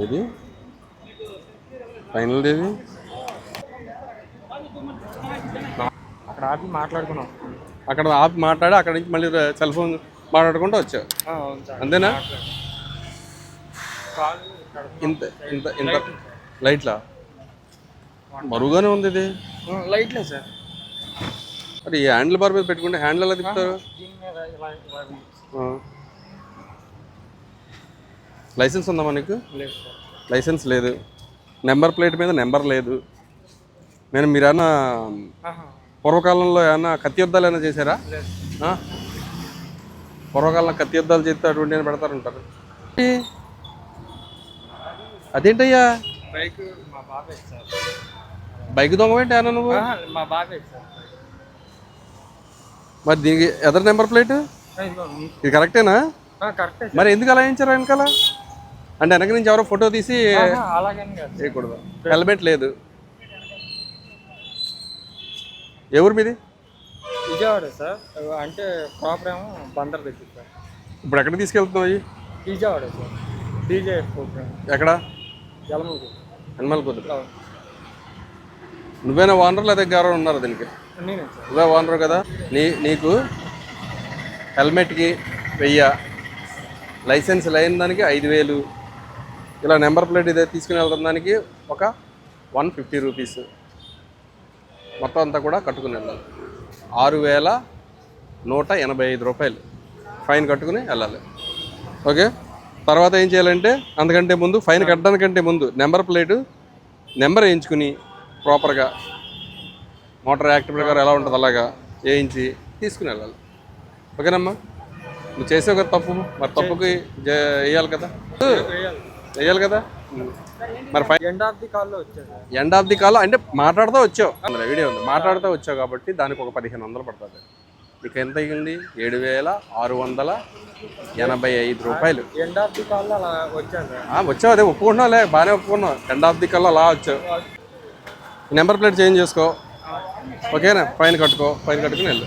ఏది? ఫైనల్ ఏది? అక్కడ ఆపి మాట్లాడుకున్నాం. అక్కడ ఆపి మాట్లాడి అక్కడ నుంచి మళ్ళీ సెల్ ఫోన్ మాట్లాడుకుంటూ వచ్చావు సార్. అంతేనా? ఇంత ఇంత ఇంత లైట్లా? మరుగుగానే ఉంది ఇది. లైట్లే సార్. మరి హ్యాండిల్ బార్ మీద పెట్టుకుంటే హ్యాండిల్ ఎలా తిప్పుతారు దీని మీద ఇలా ఇలా ఉంది. ఆ. లైసెన్స్ ఉందా నీకు లేదు సార్. లైసెన్స్ లేదు. నెంబర్ ప్లేట్ మీద నెంబర్ లేదు. నేను మీరేమన్నా ఆహా, పూర్వకాలంలో ఏమన్నా కత్తి యుద్ధాలు ఏమైనా చేశారా? పూర్వకాలంలో కత్తి యుద్ధాలు చేస్తే అటువంటి ఏమైనా పెడతారంటారు ఏ? అదేంటయ్యా? బైక్ మా బాబాయ్ సార్. బైక్ దొంగవేంటి అన్న నువ్వు? మా బాబాయ్ సార్. మరి దీనికి ఎదర్ నెంబర్ ప్లేట్. ఇది కరెక్టేనా? కరెక్టే మరి ఎందుకు అలా వేయించారు వెనకాల? అంటే వెనక నుంచి ఎవరో ఫోటో తీసి. చేయకూడదు హెల్మెట్ లేదు. ఎవరు మీది? విజయవాడ సార్. అంటే ప్రాపర్ ఏమో బందర్ దగ్గర సార్. ఇప్పుడు ఎక్కడ తీసుకెళ్తున్నావు? విజయవాడ సార్. DJ programme. ఎక్కడ? హనుమల్ కుదురు నువ్వేనా ఓనర్ లేదా ఎవరో ఉన్నారు దీనికి? నువ్వే ఓనర్ కదా? నీ నీకు హెల్మెట్కి వెయ్యి. లైసెన్స్ లేని దానికి ఐదు వేలు. ఇలా నెంబర్ ప్లేట్ ఇదే తీసుకుని వెళ్తున్న దానికి ఒక వన్ ఫిఫ్టీ రూపీస్. మొత్తం అంతా కూడా కట్టుకుని వెళ్ళాలి. ఆరు వేల నూట ఎనభై ఐదు రూపాయలు. ఫైన్ కట్టుకుని వెళ్ళాలి. ఓకే? తర్వాత ఏం చేయాలంటే అందుకంటే ముందు ఫైన్ కట్టడానికంటే ముందు నెంబర్ ప్లేటు నెంబర్ వేయించుకుని ప్రాపర్గా మోటార్ యాక్ట్ ప్రకారం ఎలా ఉంటుంది అలాగా వేయించి తీసుకుని వెళ్ళాలి. ఓకేనమ్మా? నువ్వు చేసావు కదా తప్పు మరి తప్పుకి వేయాలి కదా? వేయాలి కదా? మరి ఎండ్ ఆఫ్ ది కాల్లో వచ్చారు. Sir end of the call అంటే మాట్లాడుతూ వచ్చావు. అందులో వీడియో ఉంది. మాట్లాడుతూ వచ్చావు కాబట్టి దానికి ఒక పదిహేను వందలు పడుతుంది. నీకు ఎంత అయ్యింది? ఏడు వేల ఆరు వందల ఎనభై ఐదు రూపాయలు. ఎండ్ ఆఫ్ ది కాల్లో అలా వచ్చాను. వచ్చావు అదే ఒప్పుకుంటున్నావులే బాగానే ఒప్పుకున్నావు. ఎండ్ ఆఫ్ ది కల్లా అలా వచ్చావు. నెంబర్ ప్లేట్ చేంజ్ చేసుకో. ఓకేనా? ఫైన్ కట్టుకో. ఫైన్ కట్టుకుని వెళ్ళు.